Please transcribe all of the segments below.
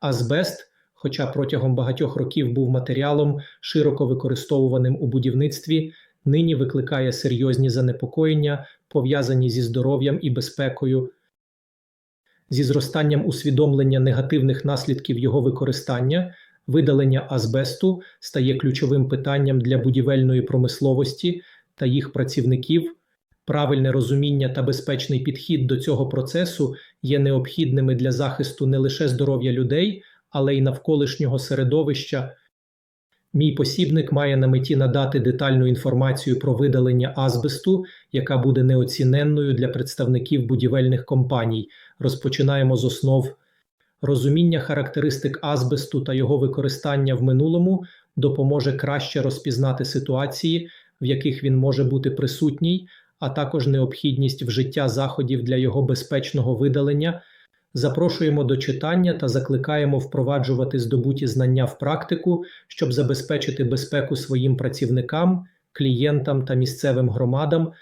Азбест, хоча протягом багатьох років був матеріалом, широко використовуваним у будівництві, нині викликає серйозні занепокоєння, пов'язані зі здоров'ям і безпекою. Зі зростанням усвідомлення негативних наслідків його використання, видалення азбесту стає ключовим питанням для будівельної промисловості та їх працівників. Правильне розуміння та безпечний підхід до цього процесу є необхідними для захисту не лише здоров'я людей, але й навколишнього середовища. Мій посібник має на меті надати детальну інформацію про видалення азбесту, яка буде неоціненною для представників будівельних компаній. Розпочинаємо з основ. Розуміння характеристик азбесту та його використання в минулому допоможе краще розпізнати ситуації, в яких він може бути присутній, а також необхідність вжиття заходів для його безпечного видалення. Запрошуємо до читання та закликаємо впроваджувати здобуті знання в практику, щоб забезпечити безпеку своїм працівникам, клієнтам та місцевим громадам.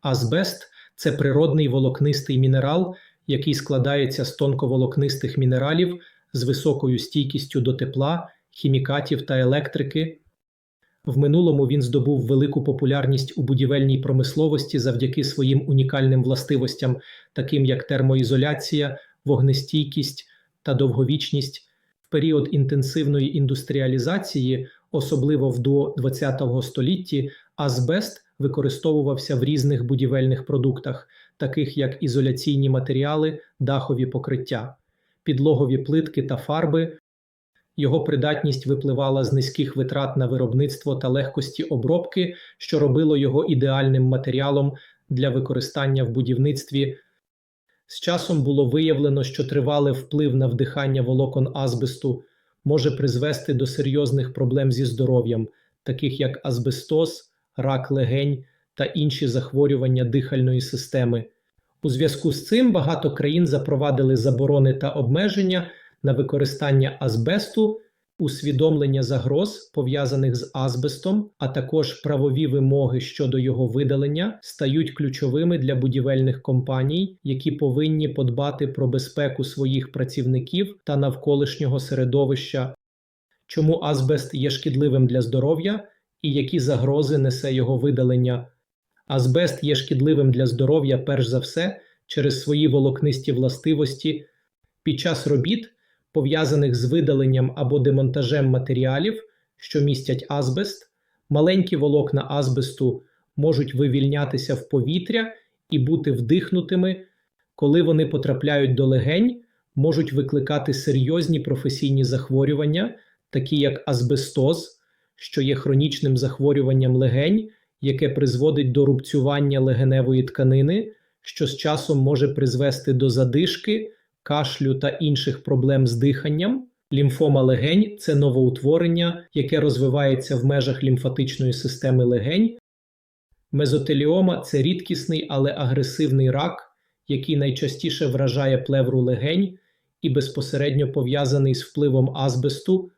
Азбест це природний волокнистий мінерал, який складається з тонковолокнистих мінералів з високою стійкістю до тепла, хімікатів та електрики. В минулому він здобув велику популярність у будівельній промисловості завдяки своїм унікальним властивостям, таким як термоізоляція, вогнестійкість та довговічність. В період інтенсивної індустріалізації, особливо в до ХХ столітті, азбест використовувався в різних будівельних продуктах, таких як ізоляційні матеріали, дахові покриття, підлогові плитки та фарби. Його придатність випливала з низьких витрат на виробництво та легкості обробки, що робило його ідеальним матеріалом для використання в будівництві. З часом було виявлено, що тривалий вплив на вдихання волокон азбесту може призвести до серйозних проблем зі здоров'ям, таких як азбестоз, рак легень та інші захворювання дихальної системи. У зв'язку з цим багато країн запровадили заборони та обмеження на використання азбесту, усвідомлення загроз, пов'язаних з азбестом, а також правові вимоги щодо його видалення стають ключовими для будівельних компаній, які повинні подбати про безпеку своїх працівників та навколишнього середовища. Чому азбест є шкідливим для здоров'я і які загрози несе його видалення? Азбест є шкідливим для здоров'я перш за все через свої волокнисті властивості під час робіт пов'язаних з видаленням або демонтажем матеріалів, що містять азбест, маленькі волокна азбесту можуть вивільнятися в повітря і бути вдихнутими, коли вони потрапляють до легень, можуть викликати серйозні професійні захворювання, такі як азбестоз, що є хронічним захворюванням легень, яке призводить до рубцювання легеневої тканини, що з часом може призвести до задишки кашлю та інших проблем з диханням. Лімфома легень це новоутворення, яке розвивається в межах лімфатичної системи легень. Мезотеліома це рідкісний, але агресивний рак, який найчастіше вражає плевру легень і безпосередньо пов'язаний з впливом азбесту.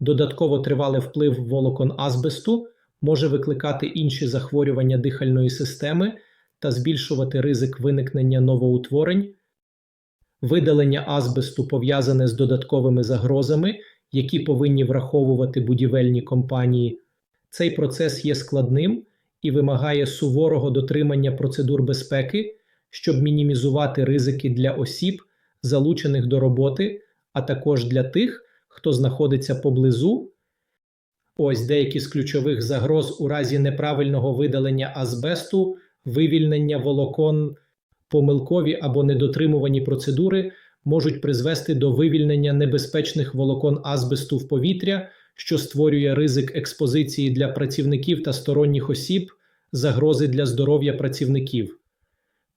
Додатково тривалий вплив волокон азбесту може викликати інші захворювання дихальної системи та збільшувати ризик виникнення новоутворень. Видалення азбесту пов'язане з додатковими загрозами, які повинні враховувати будівельні компанії. Цей процес є складним і вимагає суворого дотримання процедур безпеки, щоб мінімізувати ризики для осіб, залучених до роботи, а також для тих, хто знаходиться поблизу. Ось деякі з ключових загроз у разі неправильного видалення азбесту, вивільнення волокон. Помилкові або недотримувані процедури можуть призвести до вивільнення небезпечних волокон азбесту в повітря, що створює ризик експозиції для працівників та сторонніх осіб, загрози для здоров'я працівників.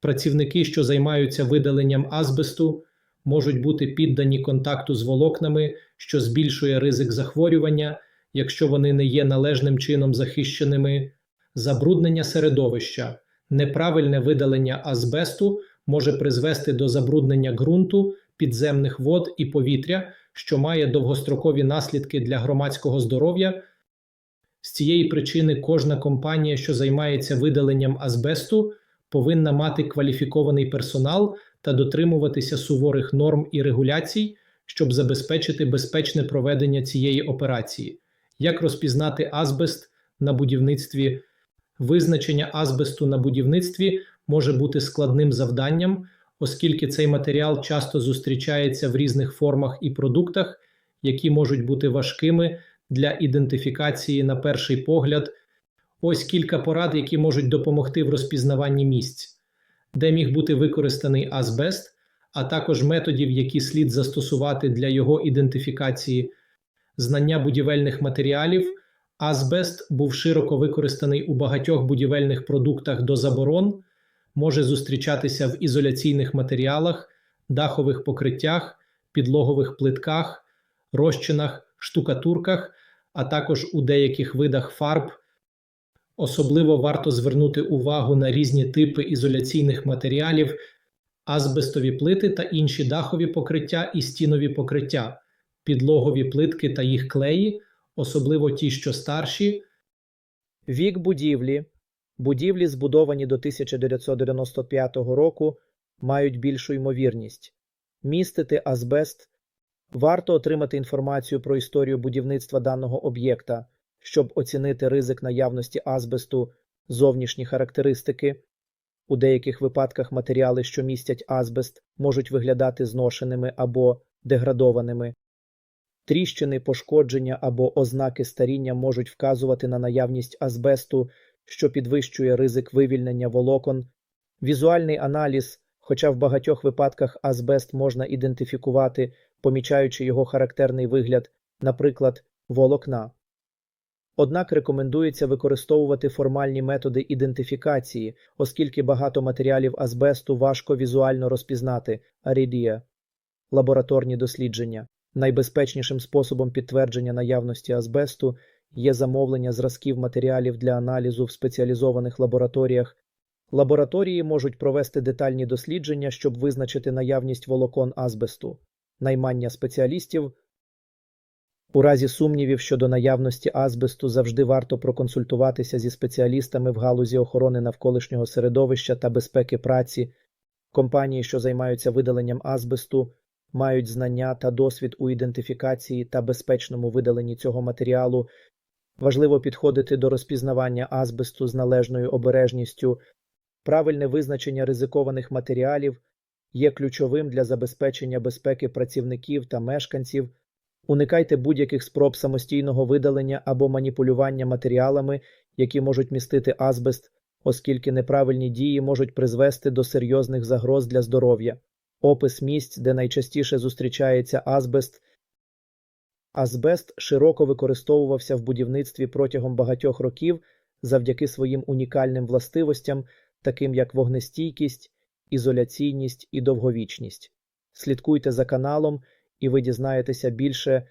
Працівники, що займаються видаленням азбесту, можуть бути піддані контакту з волокнами, що збільшує ризик захворювання, якщо вони не є належним чином захищеними, забруднення середовища. Неправильне видалення азбесту може призвести до забруднення ґрунту, підземних вод і повітря, що має довгострокові наслідки для громадського здоров'я. З цієї причини кожна компанія, що займається видаленням азбесту, повинна мати кваліфікований персонал та дотримуватися суворих норм і регуляцій, щоб забезпечити безпечне проведення цієї операції. Як розпізнати азбест на будівництві? Визначення азбесту на будівництві може бути складним завданням, оскільки цей матеріал часто зустрічається в різних формах і продуктах, які можуть бути важкими для ідентифікації на перший погляд. Ось кілька порад, які можуть допомогти в розпізнаванні місць, де міг бути використаний азбест, а також методів, які слід застосувати для його ідентифікації, знання будівельних матеріалів. Азбест був широко використаний у багатьох будівельних продуктах до заборон, може зустрічатися в ізоляційних матеріалах, дахових покриттях, підлогових плитках, розчинах, штукатурках, а також у деяких видах фарб. Особливо варто звернути увагу на різні типи ізоляційних матеріалів, азбестові плити та інші дахові покриття і стінові покриття, підлогові плитки та їх клеї, особливо ті, що старші. Вік будівлі. Будівлі, збудовані до 1995 року, мають більшу ймовірність. Містити азбест. Варто отримати інформацію про історію будівництва даного об'єкта, щоб оцінити ризик наявності азбесту, зовнішні характеристики. У деяких випадках матеріали, що містять азбест, можуть виглядати зношеними або деградованими. Тріщини, пошкодження або ознаки старіння можуть вказувати на наявність азбесту, що підвищує ризик вивільнення волокон. Візуальний аналіз, хоча в багатьох випадках азбест можна ідентифікувати, помічаючи його характерний вигляд, наприклад, волокна. Однак рекомендується використовувати формальні методи ідентифікації, оскільки багато матеріалів азбесту важко візуально розпізнати арідія. Лабораторні дослідження. Найбезпечнішим способом підтвердження наявності азбесту є замовлення зразків матеріалів для аналізу в спеціалізованих лабораторіях. Лабораторії можуть провести детальні дослідження, щоб визначити наявність волокон азбесту, наймання спеціалістів. У разі сумнівів щодо наявності азбесту завжди варто проконсультуватися зі спеціалістами в галузі охорони навколишнього середовища та безпеки праці. Компанії, що займаються видаленням азбесту, мають знання та досвід у ідентифікації та безпечному видаленні цього матеріалу. Важливо підходити до розпізнавання азбесту з належною обережністю. Правильне визначення ризикованих матеріалів є ключовим для забезпечення безпеки працівників та мешканців. Уникайте будь-яких спроб самостійного видалення або маніпулювання матеріалами, які можуть містити азбест, оскільки неправильні дії можуть призвести до серйозних загроз для здоров'я. Опис місць, де найчастіше зустрічається азбест. Азбест широко використовувався в будівництві протягом багатьох років завдяки своїм унікальним властивостям, таким як вогнестійкість, ізоляційність і довговічність. Слідкуйте за каналом, і ви дізнаєтеся більше